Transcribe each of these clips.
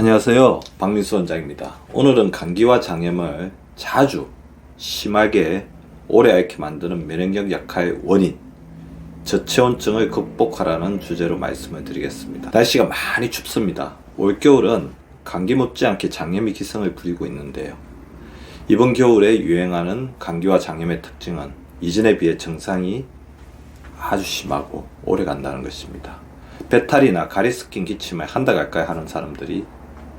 안녕하세요. 박민수 원장입니다. 오늘은 감기와 장염을 자주 심하게 오래 앓게 만드는 면역력 약화의 원인, 저체온증을 극복하라는 주제로 말씀을 드리겠습니다. 날씨가 많이 춥습니다. 올겨울은 감기 못지않게 장염이 기승을 부리고 있는데요. 이번 겨울에 유행하는 감기와 장염의 특징은 이전에 비해 증상이 아주 심하고 오래 간다는 것입니다. 배탈이나 가리 스킨 기침에 한 달 가까이 하는 사람들이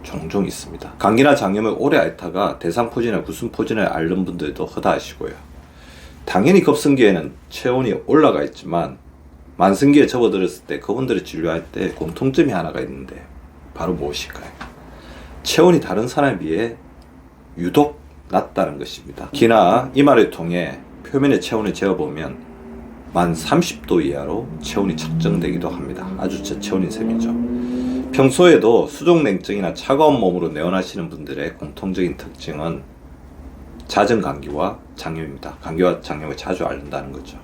종종 있습니다. 감기나 장염을 오래 앓다가 대상포진이나 구순포진을 앓는 분들도 허다하시고요. 당연히 급성기에는 체온이 올라가 있지만 만성기에 접어들었을 때 그분들을 진료할 때 공통점이 하나가 있는데 바로 무엇일까요? 체온이 다른 사람에 비해 유독 낮다는 것입니다. 기나 이마를 통해 표면의 체온을 재어보면 만 30도 이하로 체온이 측정되기도 합니다. 아주 저체온인 셈이죠. 평소에도 수족냉증이나 차가운 몸으로 내원하시는 분들의 공통적인 특징은 잦은 감기와 장염입니다. 감기와 장염을 자주 앓는다는 거죠.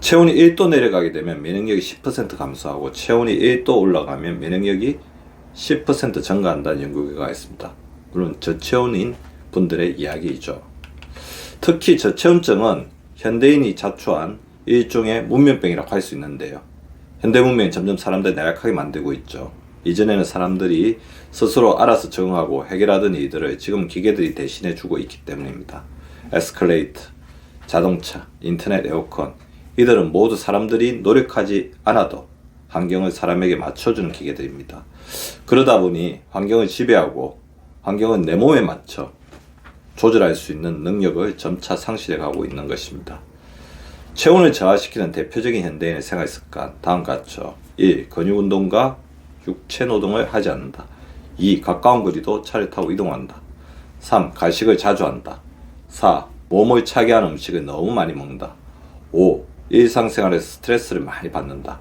체온이 1도 내려가게 되면 면역력이 10% 감소하고 체온이 1도 올라가면 면역력이 10% 증가한다는 연구 결과가 있습니다. 물론 저체온인 분들의 이야기이죠. 특히 저체온증은 현대인이 자초한 일종의 문명병이라고 할 수 있는데요. 현대 문명이 점점 사람들 나약하게 만들고 있죠. 이전에는 사람들이 스스로 알아서 적응하고 해결하던 일들을 지금 기계들이 대신해 주고 있기 때문입니다. 에스컬레이트, 자동차, 인터넷, 에어컨 이들은 모두 사람들이 노력하지 않아도 환경을 사람에게 맞춰주는 기계들입니다. 그러다 보니 환경을 지배하고 환경은 내 몸에 맞춰 조절할 수 있는 능력을 점차 상실해 가고 있는 것입니다. 체온을 저하시키는 대표적인 현대인의 생활 습관 다음 같죠. 1. 근육 운동과 육체 노동을 하지 않는다. 2. 가까운 거리도 차를 타고 이동한다. 3. 가식을 자주 한다. 4. 몸을 차게 하는 음식을 너무 많이 먹는다. 5. 일상생활에서 스트레스를 많이 받는다.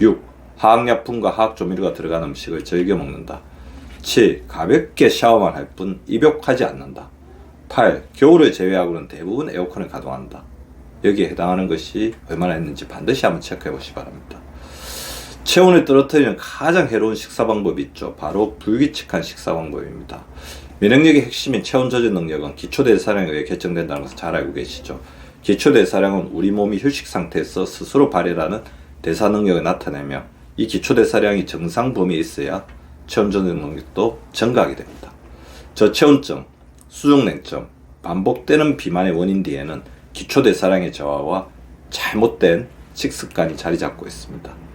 6. 화학약품과 화학조미료가 들어간 음식을 즐겨 먹는다. 7. 가볍게 샤워만 할 뿐 입욕하지 않는다. 8. 겨울을 제외하고는 대부분 에어컨을 가동한다. 여기에 해당하는 것이 얼마나 있는지 반드시 한번 체크해 보시기 바랍니다. 체온을 떨어뜨리는 가장 해로운 식사 방법이 있죠. 바로 불규칙한 식사 방법입니다. 면역력의 핵심인 체온 저지 능력은 기초대사량에 의해 결정된다는 것을 잘 알고 계시죠. 기초대사량은 우리 몸이 휴식 상태에서 스스로 발휘하는 대사 능력을 나타내며 이 기초대사량이 정상 범위에 있어야 체온 저지 능력도 증가하게 됩니다. 저체온증, 수족냉증, 반복되는 비만의 원인 뒤에는 기초대사량의 저하와 잘못된 식습관이 자리 잡고 있습니다.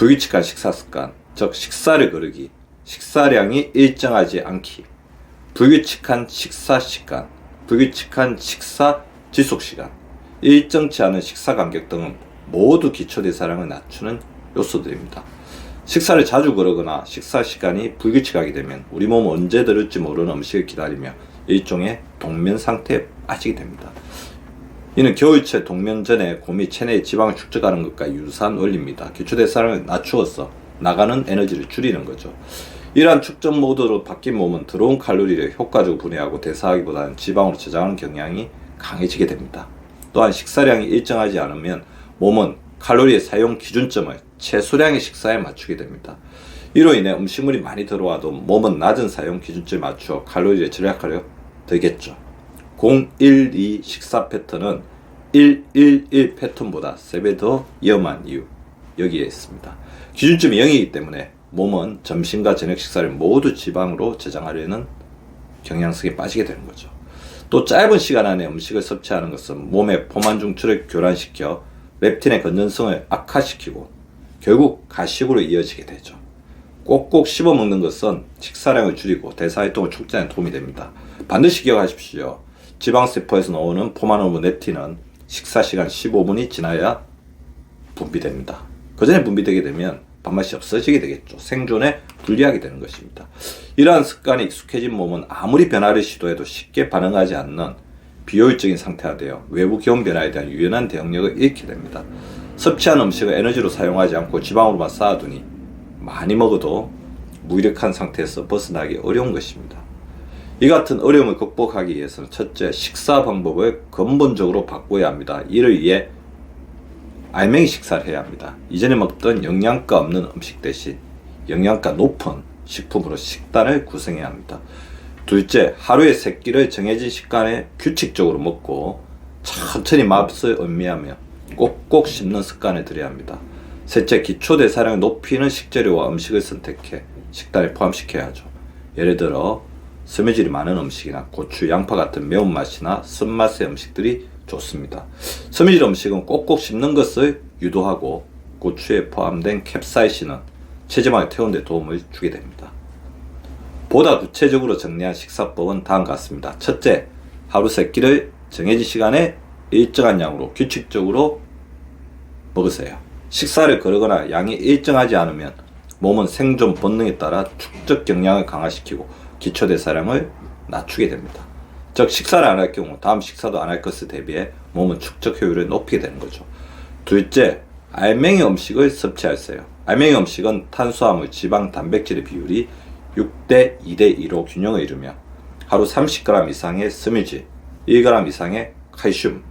불규칙한 식사 습관, 즉 식사를 거르기, 식사량이 일정하지 않기, 불규칙한 식사 시간, 불규칙한 식사 지속 시간, 일정치 않은 식사 간격 등은 모두 기초 대사량을 낮추는 요소들입니다. 식사를 자주 거르거나 식사 시간이 불규칙하게 되면 우리 몸은 언제 들을지 모르는 음식을 기다리며 일종의 동면 상태에 빠지게 됩니다. 이는 겨울철 동면 전에 곰이 체내에 지방을 축적하는 것과 유사한 원리입니다. 기초대사량을 낮추어서 나가는 에너지를 줄이는 거죠. 이러한 축적 모드로 바뀐 몸은 들어온 칼로리를 효과적으로 분해하고 대사하기보다는 지방으로 저장하는 경향이 강해지게 됩니다. 또한 식사량이 일정하지 않으면 몸은 칼로리의 사용 기준점을 최소량의 식사에 맞추게 됩니다. 이로 인해 음식물이 많이 들어와도 몸은 낮은 사용 기준점에 맞추어 칼로리를 절약하려 들겠죠. 012 식사 패턴은 111 패턴보다 3배 더 위험한 이유 여기에 있습니다. 기준점이 0이기 때문에 몸은 점심과 저녁 식사를 모두 지방으로 저장하려는 경향성에 빠지게 되는 거죠. 또 짧은 시간 안에 음식을 섭취하는 것은 몸의 포만중추를 교란시켜 렙틴의 건전성을 악화시키고 결국 가식으로 이어지게 되죠. 꼭꼭 씹어 먹는 것은 식사량을 줄이고 대사활동을 촉진하는 도움이 됩니다. 반드시 기억하십시오. 지방세포에서 나오는 포만호르몬 렙틴은 식사 시간 15분이 지나야 분비됩니다. 그 전에 분비되게 되면 밥맛이 없어지게 되겠죠. 생존에 불리하게 되는 것입니다. 이러한 습관에 익숙해진 몸은 아무리 변화를 시도해도 쉽게 반응하지 않는 비효율적인 상태가 되어 외부 기온 변화에 대한 유연한 대응력을 잃게 됩니다. 섭취한 음식을 에너지로 사용하지 않고 지방으로만 쌓아두니 많이 먹어도 무기력한 상태에서 벗어나기 어려운 것입니다. 이 같은 어려움을 극복하기 위해서는 첫째, 식사 방법을 근본적으로 바꿔야 합니다. 이를 위해 알맹이 식사를 해야 합니다. 이전에 먹던 영양가 없는 음식 대신 영양가 높은 식품으로 식단을 구성해야 합니다. 둘째, 하루에 세 끼를 정해진 시간에 규칙적으로 먹고 천천히 맛을 음미하며 꼭꼭 씹는 습관을 들여야 합니다. 셋째, 기초 대사량을 높이는 식재료와 음식을 선택해 식단에 포함시켜야 하죠. 예를 들어 섬유질이 많은 음식이나 고추, 양파 같은 매운맛이나 쓴맛의 음식들이 좋습니다. 섬유질 음식은 꼭꼭 씹는 것을 유도하고 고추에 포함된 캡사이신은 체지방을 태우는 데 도움을 주게 됩니다. 보다 구체적으로 정리한 식사법은 다음과 같습니다. 첫째, 하루 세 끼를 정해진 시간에 일정한 양으로 규칙적으로 먹으세요. 식사를 거르거나 양이 일정하지 않으면 몸은 생존 본능에 따라 축적 경량을 강화시키고 기초 대사량을 낮추게 됩니다. 즉 식사를 안 할 경우 다음 식사도 안 할 것을 대비해 몸은 축적 효율을 높이게 되는 거죠. 둘째, 알맹이 음식을 섭취하세요. 알맹이 음식은 탄수화물, 지방, 단백질의 비율이 6대 2대 2로 균형을 이루며 하루 30g 이상의 섬유질, 1g 이상의 칼슘,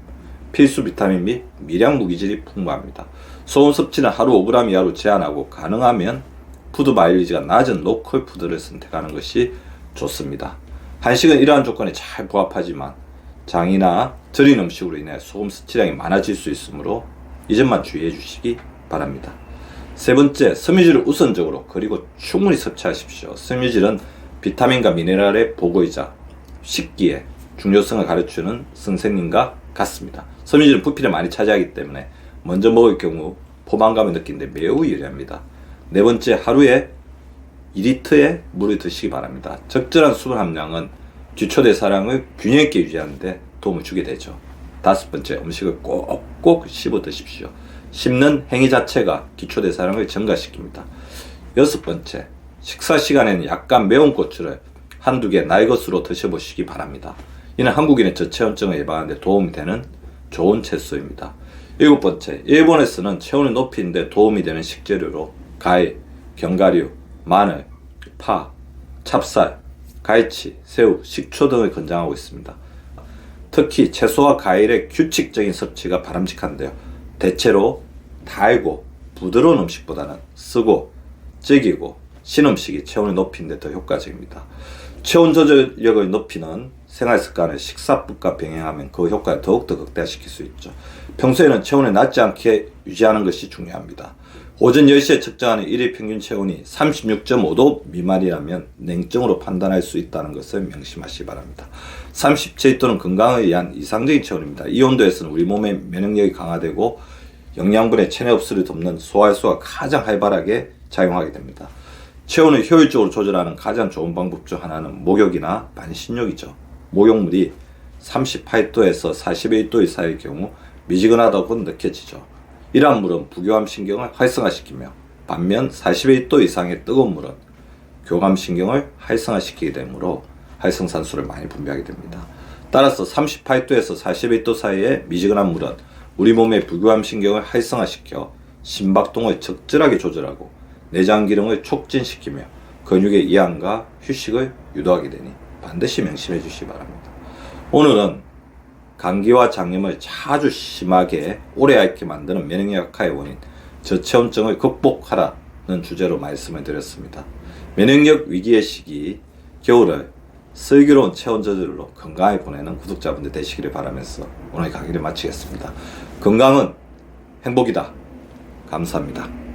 필수 비타민 및 미량 무기질이 풍부합니다. 소금 섭취는 하루 5g 이하로 제한하고 가능하면 푸드 마일리지가 낮은 로컬 푸드를 선택하는 것이 좋습니다. 한식은 이러한 조건에 잘 부합하지만 장이나 절인 음식으로 인해 소금 섭취량이 많아질 수 있으므로 이 점만 주의해 주시기 바랍니다. 세 번째, 섬유질을 우선적으로 그리고 충분히 섭취하십시오. 섬유질은 비타민과 미네랄의 보고이자 식기의 중요성을 가르치는 선생님과 같습니다. 섬유질은 부피를 많이 차지하기 때문에 먼저 먹을 경우 포만감을 느끼는데 매우 유리합니다. 네 번째, 하루에 2리터의 물을 드시기 바랍니다. 적절한 수분 함량은 기초 대 사량을 균형 있게 유지하는데 도움을 주게 되죠. 다섯 번째, 음식을 꼭꼭 씹어 드십시오. 씹는 행위 자체가 기초 대 사량을 증가시킵니다. 여섯 번째, 식사 시간에는 약간 매운 고추를 한두 개 나의 것으로 드셔보시기 바랍니다. 이는 한국인의 저체온증을 예방하는 데 도움이 되는 좋은 채소입니다. 일곱 번째, 일본에서는 체온을 높이는 데 도움이 되는 식재료로 과일, 견과류, 마늘, 파, 찹쌀, 갈치, 새우, 식초 등을 권장하고 있습니다. 특히 채소와 과일의 규칙적인 섭취가 바람직한데요. 대체로 달고 부드러운 음식보다는 쓰고 찌기고 신 음식이 체온을 높이는 데 더 효과적입니다. 체온 조절력을 높이는 생활 습관을 식사법과 병행하면 그 효과를 더욱더 극대화시킬 수 있죠. 평소에는 체온이 낮지 않게 유지하는 것이 중요합니다. 오전 10시에 측정하는 일일 평균 체온이 36.5도 미만이라면 냉증으로 판단할 수 있다는 것을 명심하시기 바랍니다. 37도는 건강을 위한 이상적인 체온입니다. 이 온도에서는 우리 몸의 면역력이 강화되고 영양분의 체내 흡수를 돕는 소화효소가 가장 활발하게 작용하게 됩니다. 체온을 효율적으로 조절하는 가장 좋은 방법 중 하나는 목욕이나 반신욕이죠. 목욕물이 38도에서 41도 이사일 경우 미지근하다고 느껴지죠. 이러한 물은 부교감 신경을 활성화시키며 반면 41도 이상의 뜨거운 물은 교감 신경을 활성화시키게 되므로 활성산소를 많이 분비하게 됩니다. 따라서 38도에서 41도 사이의 미지근한 물은 우리 몸의 부교감 신경을 활성화시켜 심박동을 적절하게 조절하고 내장 기능을 촉진시키며 근육의 이완과 휴식을 유도하게 되니 반드시 명심해 주시기 바랍니다. 오늘은 감기와 장염을 자주 심하게 오래 앓게 만드는 면역력 약화의 원인 저체온증을 극복하라는 주제로 말씀을 드렸습니다. 면역력 위기의 시기 겨울을 슬기로운 체온 저절로 건강하게 보내는 구독자분들 되시기를 바라면서 오늘 강의를 마치겠습니다. 건강은 행복이다. 감사합니다.